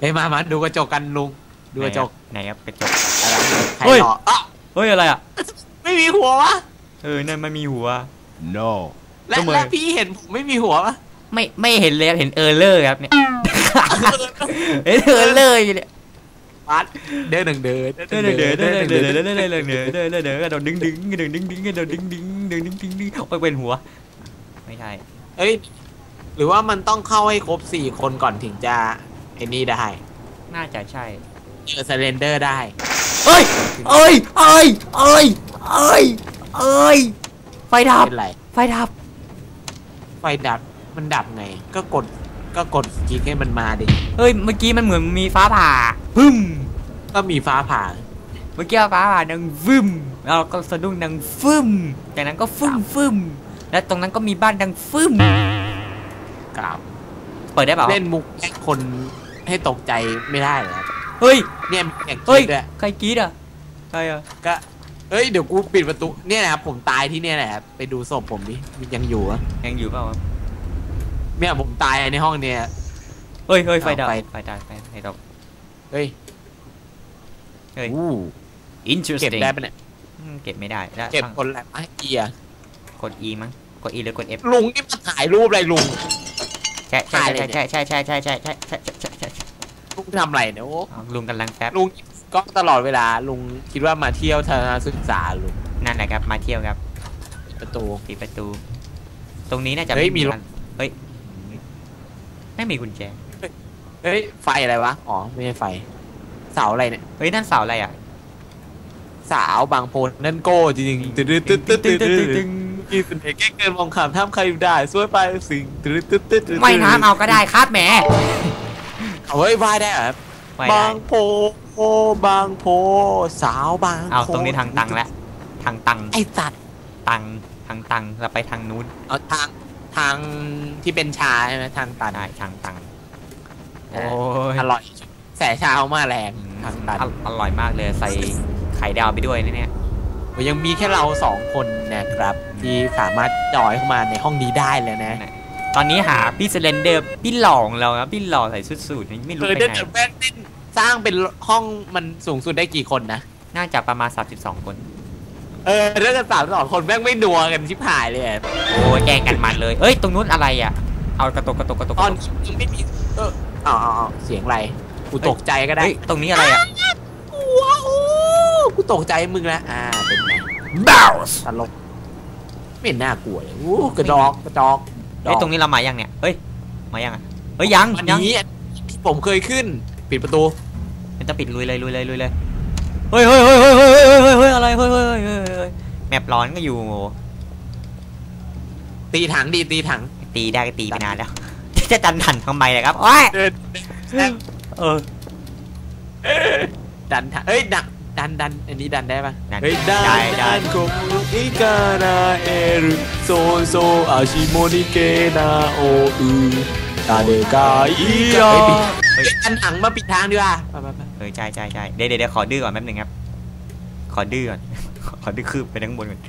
เฮ้ยมามาดูกระจกกันลุงดูกระจกไหนครับกระจกอะไรใครเฮ้ยหล่ออะเฮ้ยอะไรอะไม่มีหัววะเออนั่นมันมีหัว No. และก็เหมือนและพี่เห็นผมไม่มีหัวปะไม่ไม่เห็นเลยครับเห็นเออร์เลอร์ครับเนี่ยเห็นเออร์เลอร์อยู่เนี่ยปัดเดินหนึ่งเดินเด้อเด้อเด้อเด้อเด้อเด้อเด้อเด้อเด้อเด้อเด้อเด้อเด้อกระโดดดึงดึงกระโดดดึงดึงกระโดดดึงดึงดึงดึงดึงดึงโอ้ยเป็นหัวไม่ใช่เอ้ยหรือว่ามันต้องเข้าให้ครบสี่คนก่อนถึงจะ ไอ้นี่ได้ น่าจะใช่เจอสเลนเดอร์ได้เอ้ยเอ้ยเอ้ยเอ้ยเอ้ยเอ้ยไฟดับเป็นไรไฟดับ ไฟดับมันดับไง ก็กดก็กดคลิกให้มันมาดิเฮ้ยเมื่อกี้มันเหมือนมีฟ้าผ่าพึมก็มีฟ้าผ่า เมื่อกี้ฟ้าผ่าดังฟึมแล้วก็สะดุ้งดังฟึมจากนั้นก็ฟึมฟึมแล้วตรงนั้นก็มีบ้านดังฟึมกล่าวเปิดได้เปล่าเล่นมุกแกล้งคน ให้ตกใจไม่ได้เหรอครับเฮ้ย เนี่ยมีอย่างเฮ้คิยดด้วยใครกรีดอะ ใครอะ ก็เอ้ยเดี๋ยวกูปิดประตูเนี่ยนะครับผมตายที่เนี่ยแหละครับไปดูศพผมดิยังอยู่อะยังอยู่เปล่าวะเนี่ยผมตายในห้องเนี่ย เฮ้ยเฮ้ยไฟดับ เอาไฟ ไฟดับ ไฟไฟดับ เฮ้ยเฮ้ย อู้ interesting เก็บได้ปะเนี่ยอืมเก็บไม่ได้แล้วเก็บข้างคนละไอ้เกียร์กด E มั้ง กด E หรือกด F ลุงนี่มาถ่ายรูปอะไรลุง ใช่ใช่ถ่ายเลยใช่ใช่ใช่ใช่ใช่ใช่ใช่ใช่ใช่ใช่ใช่ ลุงทำอะไรเนี่ยโอ้เอาลุงกำลังแป๊บลุงก็ตลอดเวลาลุงคิดว่ามาเที่ยวทัศนศึกษาลุงนั่นแหละครับมาเที่ยวครับประตูปิดประตู ตรงนี้น่าจะเฮ้ยมีไรถเฮ้ยไม่มีกุญแจเฮ้ยไฟอะไรวะอ๋อไม่ใช่ไฟ เสาอะไรเนี่ยเฮ้ยนั่นเสาอะไรอะสาวบางโพนนั่นโก้จริงๆตึ๊ดตึ๊ดตึ๊ดตึ๊ดตึ๊ดตึ๊ดตึ๊ดกินเป็นเด็กแก้เกินมองขามท่ามใครอยู่ได้สวยไปสิ่งตึ๊ดตึ๊ดตึ๊ดตึ๊ดไม่น้ำเอาก็ได้ครับแหม เอาเฮ้ยว่ายได้เหรอครับไม่บาได้งโพบางโพสาวบางโพเอาตรงนี้ทางตังแล้วทางตังไอ้สัตว์ตังทางตังเราไปทางนู้นเอาทางทางที่เป็นชาใช่ไหมทางตันได้ทางตังโอ้โอ้ยอร่อยแสชาเอามาแรงทางตันออร่อยมากเลยใส่ไข่ดาวไปด้วยนะเนี่ยยังมีแค่เราสองคนนะครับ ที่สามารถจอยเข้ามาในห้องนี้ได้เลยนะ ตอนนี้หาพี่เซเลนเดอร์พี่หล่อของเราครับพี่หล่อใส่ชุดสูทนี่ไม่รู้เคยไปได้ไหนแต่แม่งเล่นสร้างเป็นห้องมันสูงสุดได้กี่คนนะ น่าจะประมาณ 32 คน เออเรื่องกันสามสองคนแม่งไม่นัวกันชิบหายเลยอะโอ้ยแกล้งกันมันเลย เอ้ยตรงนู้นอะไรอะ เอากระตกกระตกกระตกตอนยังไม่มีเอออ๋ออ๋ออ๋อเสียงอะไรกูตกใจก็ได้เฮ้ยตรงนี้อะไรอะว้าวกูตกใจมึงแล้วอ่าเป็นไงบ้าตลกไม่เห็นน่ากลัวเลยอู้กระดอกกระดอก เฮ้ยตรงนี้เรามายังเนี่ยเฮ้ยมายังอะเฮ้ยยังอันยังนี้ผมเคยขึ้น ปิดประตูมันจะปิดลุยเลยลุยเลยลุยเลยเฮ้ยเฮ้ยเฮ้ยเฮ้ยเฮ้ยเฮ้ยเฮ้ยอะไรเฮ้ยเฮ้ยเฮ้ยแมปร้อนก็อยู่ ตีถังดีตีถังตีได้ก็ตีไปนานแล้วจะจันถันทำไมเลยครับโอ้ยเออจันถังเฮ้ยดัก ดันดันอันนี้ดันได้ปะดันเฮ้ยดันได้ได้ดันโกอิกานาเอรุโซโซอาชิโมนิเกนาโออืตาเดกาอียาเฮ้ยดันถังมาปิดทางดีกว่าไปไปไปเออใช่ใช่ใช่เดี๋ยวเดี๋ยวเดี๋ยวขอดื้อก่อนแป๊บนึงครับ ขอดื้อก่อนขอดื้อคืบไปทั้งบนก่อน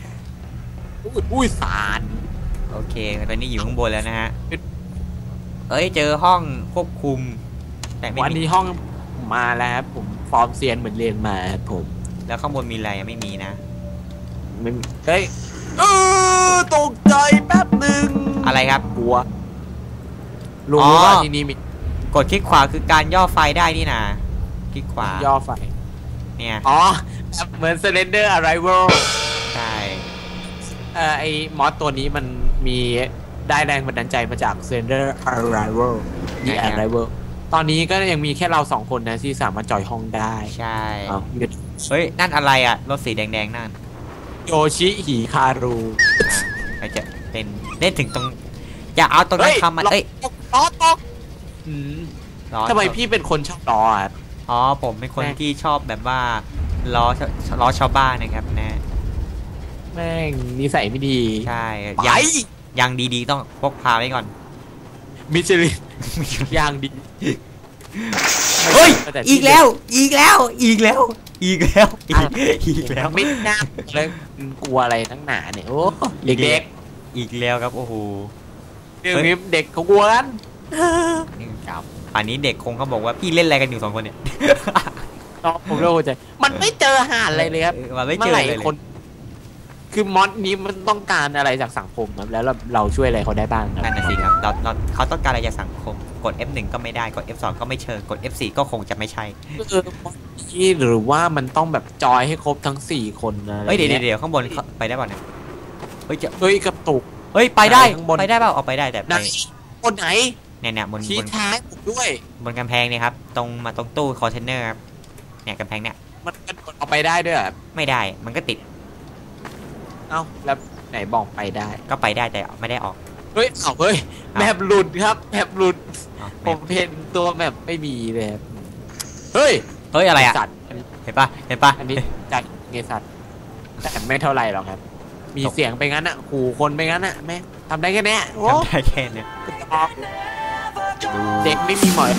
อุ้ยอุ้ยสารโอเคตอนนี้อยู่ข้างบนแล้วนะฮะเอ้ยเจอห้องควบคุม แต่ไม่วันมีนี้ห้องมาแล้วครับผม ฟอร์มเซียนเหมือนเรียนมาครับผม แล้วข้างบนมีอะไรอะไม่มีนะไม่มีเฮ้ยเออตกใจแป๊บหนึ่งอะไรครับ กลัวรู้อ๋อว่าที่นี่มีกดคลิกขวาคือการย่อไฟได้นี่นะคลิกขวาย่อไฟ เนี่ย อ๋อ เหมือน Slender Arrival ใช่เอ่อไอมอสตัวนี้มันมีได้แรงบันดาลใจมาจาก Slender Arrival นี่ Arrival ตอนนี้ก็ยังมีแค่เราสองคนนะที่สามารถจอยห้องได้ใช่เอาหยุดเฮ้ยนั่นอะไรอะรถสีแดงๆนั่นโยชิหิคารุใครจะเล่นเล่นถึงตรง อย่าเอาตรงนั้นเฮ้ยคำมันเอ้ยล้อตกอืมล้อทำไมพี่เป็นคนชอบล้ออะอ๋อผมเป็นคนแม่ที่ชอบแบบว่าล้อชล้อชาวบ้านนะครับนะ แม่งนิสัยไม่ดี ใช่ไปยังยังดีๆ ต้องพกพาไว้ก่อน มิชลินยางดีเฮ้ยแต่อีกแล้ว อีกแล้ว อีกแล้ว อีกแล้วอีกอีกแล้ว ไม่น่าเลยกลัวอะไรทั้งหนาเนี่ย โอ้เด็กอีกแล้วครับ โอ้โหๆเรื่องนี้เด็กเขากลัวกันนี่ครับป่านนี้เด็กคงเขาบอกว่าพี่เล่นอะไรกันอยู่สองคนเนี่ยน้องผมเริ่มเข้าใจ มันไม่เจอหาอะไรเลยครับเออมันไม่เจอไหร่เลยเลยคน คือมอสนี้มันต้องการอะไรจากสังคมครับแล้วเราเราช่วยอะไรเขาได้บ้างครับนั่นน่ะสิครับเราเราเขาต้องการอะไรจากสังคม กด F1 ก็ไม่ได้กด F2 ก็ไม่เชิงกด F4 ก็คงจะไม่ใช่เออมอสนี้หรือว่ามันต้องแบบจอยให้ครบทั้งสี่คนอะไรเฮ้ยเดี๋ยวงี้เดี๋ยวข้างบนเขาไปได้ป่ะเนี่ยเฮ้ยจะเฮ้ยกระตุก เฮ้ยไปได้ข้างบน ไปได้เปล่าเอาไปได้แต่ไปไหนคนไหนเนี่ยเนี่ยบนชี้บนท้ายผมด้วย บนกำแพงเนี่ยครับตรงมาตรงตู้คอนเทนเนอร์ครับเนี่ยกำแพงเนี่ยมันกระโดดเอาไปได้ด้วยเหรอไม่ได้มันก็ติด เอ้าแล้วไหนบอกไปได้ ก็ไปได้แต่ไม่ได้ออก เฮ้ยเอาเฮ้ยอ้าวแมปหลุดครับแมปหลุดอ๋อผมไม่เห็นตัวแมปไม่มีเลยครับเฮ้ยเฮ้ยอะไรอะ สัตว์อันนี้เห็นปะเห็นปะ อันนี้จากเงสัตว์แต่ไม่เท่าไหร่หรอกครับ มีตก เสียงไปงั้นอะขู่คนไปงั้นอะแม่งทำได้แค่เนี้ยโอ้ทำได้แค่เนี้ย เด็กไม่มีหมอย